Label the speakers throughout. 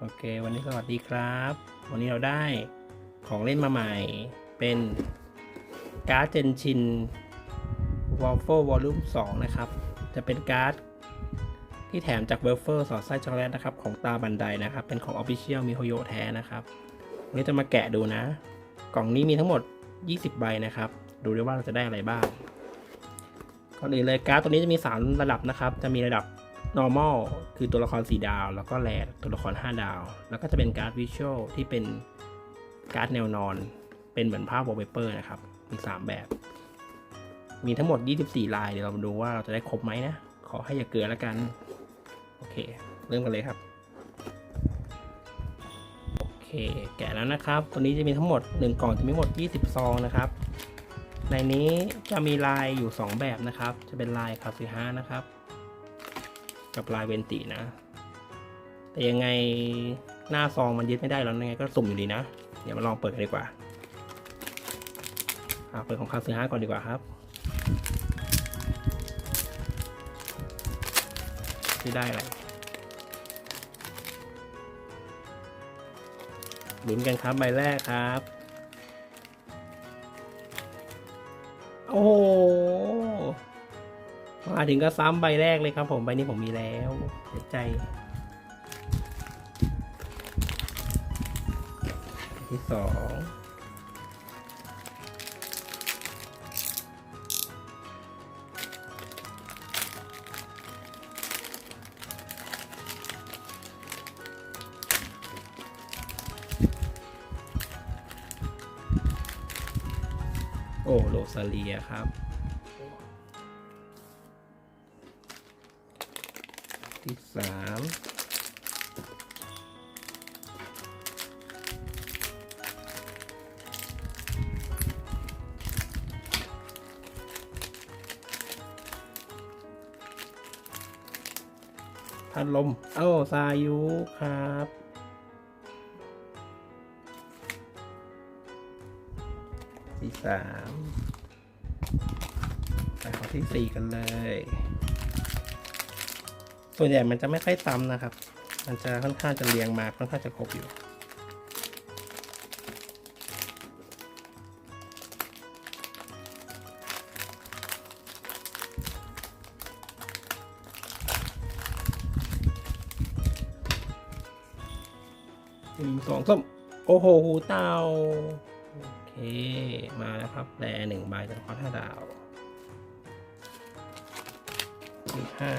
Speaker 1: โอเค วันนี้สวัสดีครับ วันนี้เราได้ของเล่นมาใหม่ เป็นการ์ดเจนชินวอลเฟอร์วอลลุ่ม2นะครับ จะเป็นการ์ดที่แถมจากเวลเฟอร์สอดไส้ช็อกโกแลตนะครับ ของตาบันไดนะครับ เป็นของ Official มิโฮโยแท้นะครับวันนี้จะมาแกะดูนะ กล่องนี้มีทั้งหมด 20 ใบนะครับ ดูด้วยว่าเราจะได้อะไรบ้างก่อนอื่นเลยการ์ดตัวนี้จะมี 3 ระดับนะครับ จะมีระดับ normal คือตัวละคร 4 ดาว แล้วก็แรดตัวละคร 5 ดาว แล้วก็จะเป็นการ์ด visual ที่เป็นการ์ดแนวนอน เป็นเหมือนภาพ wallpaper นะครับ มี 3 แบบ มีทั้งหมด 24 ลาย เดี๋ยวเรามาดูว่าเราจะได้ครบไหมนะ ขอให้อย่าเกินแล้วกัน โอเค เริ่มกันเลยครับ โอเค แกะแล้วนะครับ ตัวนี้จะมีทั้งหมด 1 กล่องจะมีทั้งหมด 20 ซองนะครับ ในนี้จะมีลายอยู่ 2 แบบนะครับ จะเป็นลายคาซิฮานะครับ กับลายเวนตินะ แต่ยังไงหน้าซองมันยึดไม่ได้แล้วยังไงก็สุ่มอยู่ดีนะ เดี๋ยวมาลองเปิดกันดีกว่าอ่าเปิดของคาซิฮาก่อนดีกว่าครับที่ได้อะไรลุ้นกันครับใบแรกครับ ถึงก็ซ้ำใบแรกเลยครับผมใบนี้ผมมีแล้วเสียใจที่สองโอ้โรซาเลียครับ ที่สามพัดลม เอ้าซายุครับที่สามไปขอที่สี่กันเลย ส่วนใหญ่มันจะไม่ค่อยซ้ำนะครับ มันจะค่อนข้างจะเรียงมาค่อนข้างจะครบอยู่หนึ่งสองสามโอ้โหหูเตาโอเค มาแล้วครับแลหนึ่งใบจากคอร์ห้าดาวสิบห้า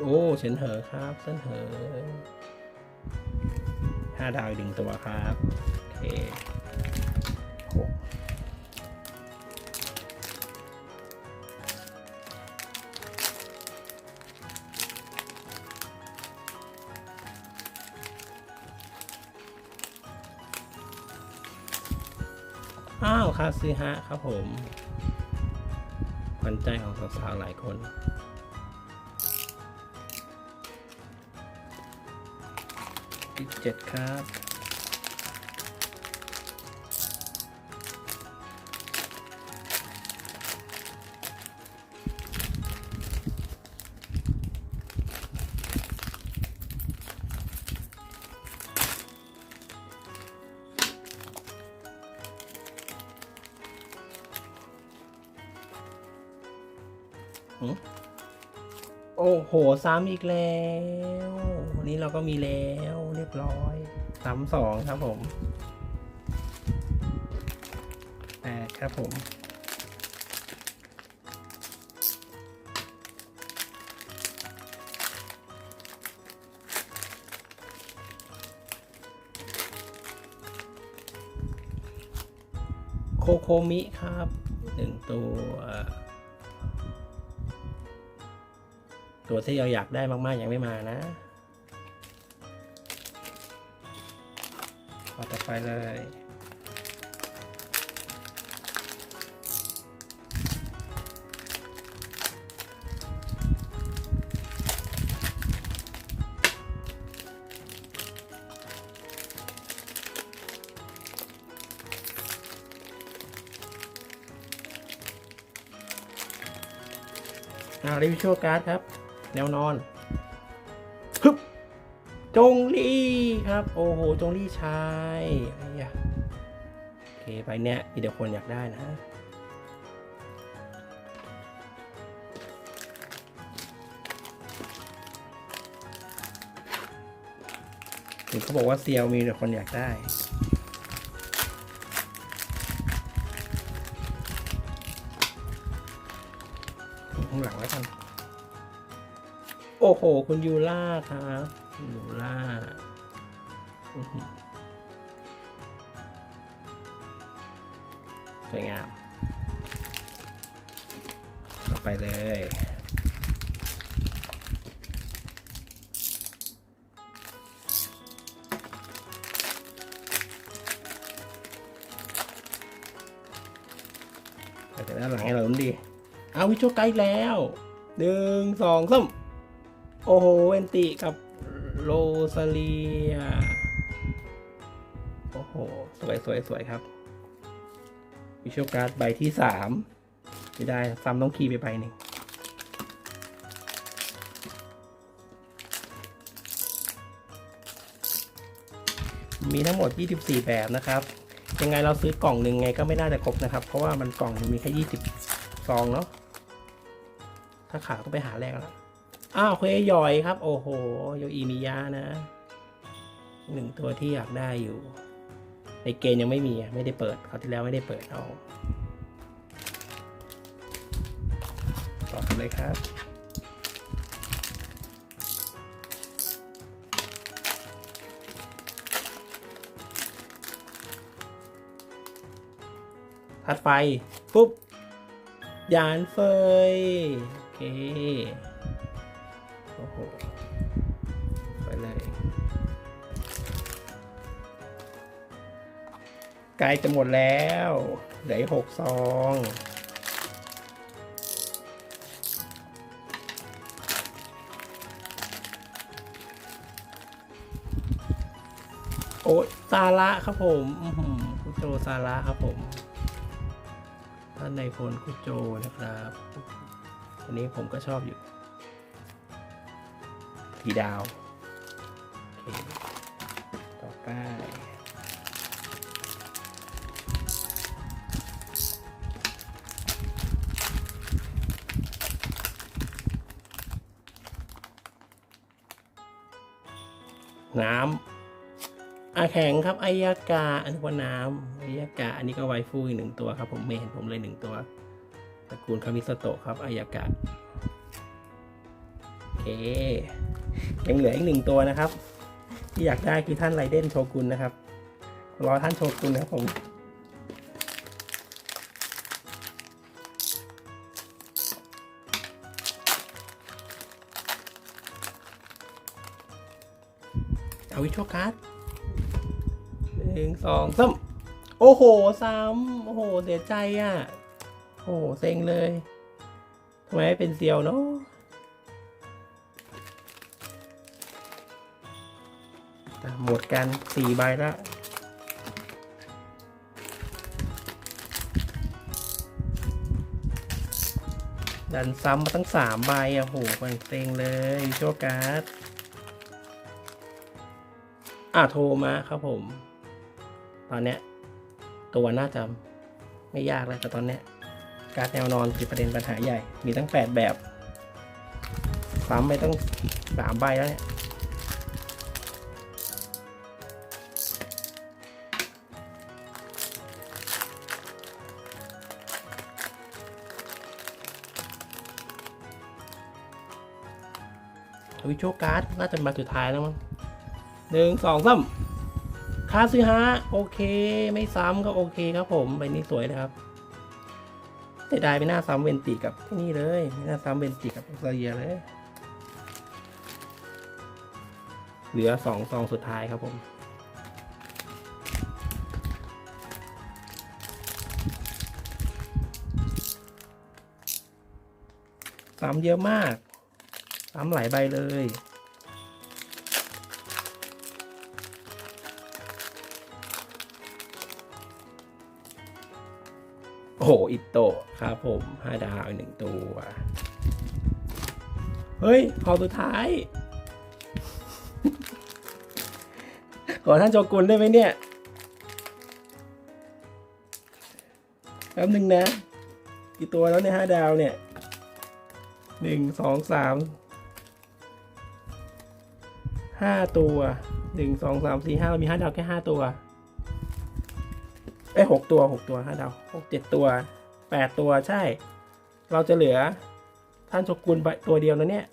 Speaker 1: โอ้เฉินเหอครับเส้นเหอห้าดาวอีกหนึ่งตัวครับโอเคหกอ้าวคาซึฮะครับผมขวัญใจของสาวๆหลายคน อีกเจ็ดครับหือโอ้โห ซ้ำอีกแล้ว นนี้เราก็มีแล้วเรียบร้อยซ้ำสองครับผมแปดครับผมโคโคมิครับหนึ่งตัวตัวที่เราอยากได้มาก ๆ ยังไม่มานะ ข้อต่อไปเลย อ่ารีวิชั่วการ์ดครับ แนวนอน ฮึบ จงลี ครับ โอ้โห จงลี่ชายไอ้ยะโอเคใบเนี้ยมีเดี๋ยวคนอยากได้นะเขาบอกว่าเซียวมีแต่คนอยากได้ ข้างหลังแล้วกัน โอ้โห คุณยูล่าครับยูล่า สวยงามต่อไปเลย แต่ด้านหลังให้เราลุ้นดี เอาวิชวลไกด์แล้วหนึ่งสองสามโอ้โห เอนติกับโรซาเลีย โอ้โห สวยสวยสวยครับวิชวลการ์ดใบที่สามไม่ได้ซ้ำต้องคีย์ไปใบหนึ่งมีทั้งหมด 24 แบบนะครับ ยังไงเราซื้อกล่องหนึ่งไงก็ไม่น่าจะครบนะครับ เพราะว่ามันกล่องมีแค่ 20 ซองเนาะ ถ้าขาดก็ไปหาแรกแล้ว อ้าวเคยย่อยครับ โอ้โห โยอีมิยะนะ หนึ่งตัวที่อยากได้อยู่ ในเกณฑ์ยังไม่มีไม่ได้เปิดคราวที่แล้วไม่ได้เปิดเอาต่อกันเลยครับ ถัดไป ปุ๊บ ยานเฟย โอเค ล้จะหมดแล้วเหลือหกซอง โอ้ยซาระครับผมคุโจซาระครับผม ท่านในายพลคุโจนะครับอันนี้ผมก็ชอบอยู่ทีดาว ต่อไป น้ำอาแข็งครับอายากาอันนี้ว่าน้ำอายากาอันนี้ก็ไวฟูอีกหนึ่งตัวครับผมไม่เห็นผมเลยหนึ่งตัวตระกูลคามิสโตะครับอายากาโอเคยังเหลืออีกหนึ่งตัวนะครับ ที่อยากได้คือท่านไรเดนโชกุนนะครับ รอท่านโชกุนนะครับผม เอาวิชวลการ์ดหนึ่งสองสามโอ้โห ซ้ำ โอ้โห เสียใจอะ โอ้โห เซ็งเลยทำไมไม่เป็นเซียวเนาะอะหมดกันสี่ใบแล้วดันซ้ำมาตั้งสามใบอะโหมันเซ็งเลยวิชวลการ์ด อะโทรมาครับผม ตอนเนี้ยตัวน่าจะไม่ยากแล้วแต่ตอนเนี้ยการแนวนอนคือประเด็นปัญหาใหญ่ มีตั้งแปดแบบซ้ำไปตั้งสามใบแล้วเนี่ยวิชวลการ์ดน่าจะมาสุดท้ายแล้วมั้ง หนึ่งสองสามคาซึฮะโอเค ไม่ซ้ำก็โอเคครับผมใบนี้สวยนะครับเสียดายไม่น่าซ้ำเวนติกับที่นี่เลยไม่น่าซ้ำเวนติกับออสเตรเลียเลย เหลือสองซองสุดท้ายครับผมซ้ำเยอะมากซ้ำหลายใบเลย อ้โหอิโตะครับผมห้าดาวอีกหนึ่งตัว เฮ้ยขอสุดท้าย ขอท่านโจกุลได้ไหมเนี่ยแป๊บหนึ่งนะ กี่ตัวแล้วเนี่ยห้าดาวเนี่ยหนึ่งสองสามห้าตัวหนึ่งสองสามสี่ห้าเรามีห้าดาวแค่ห้าตัวเอ้หกตัวหกตัวห้าดาวหกเจ็ดตัวแปดตัวใช่ เราจะเหลือท่านโชกุนใบตัวเดียวนะเนี่ย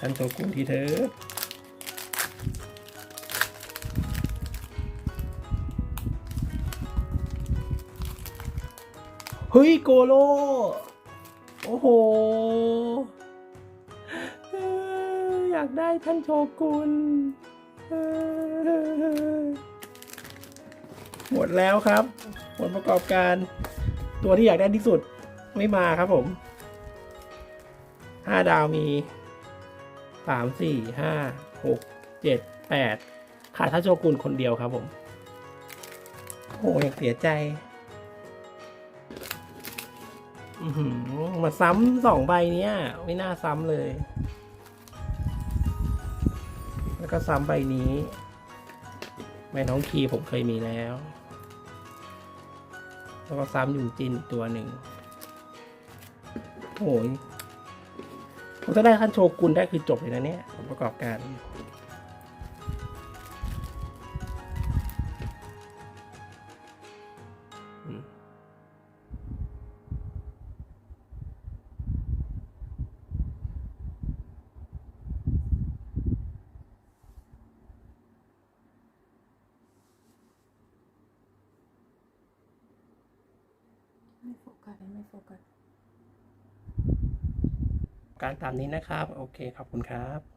Speaker 1: ท่านโชกุนทีเถอเฮ้ยโกโล โอ้โห อยากได้ท่านโชกุน หมดแล้วครับ ผลประกอบการตัวที่อยากได้ที่สุดไม่มาครับผมห้าดาวมีสามสี่ห้าหกเจ็ดแปดขาดท่าโชกุนคนเดียวครับผม โอ้ยังเสียใจมาซ้ำสองใบเนี้ย ไม่น่าซ้ำเลย แล้วก็ซ้ำใบนี้ แม่น้องคีผมเคยมีแล้ว แล้วก็ซ้ำยุงจินอีกตัวหนึ่งโอ้ยผมจะได้ขั้นโชกุนได้คือจบเลยนะเนี่ยผลประกอบการ
Speaker 2: ไม่โฟกัสไม่โฟกัส
Speaker 1: การตามนี้นะครับ โอเค ขอบคุณครับ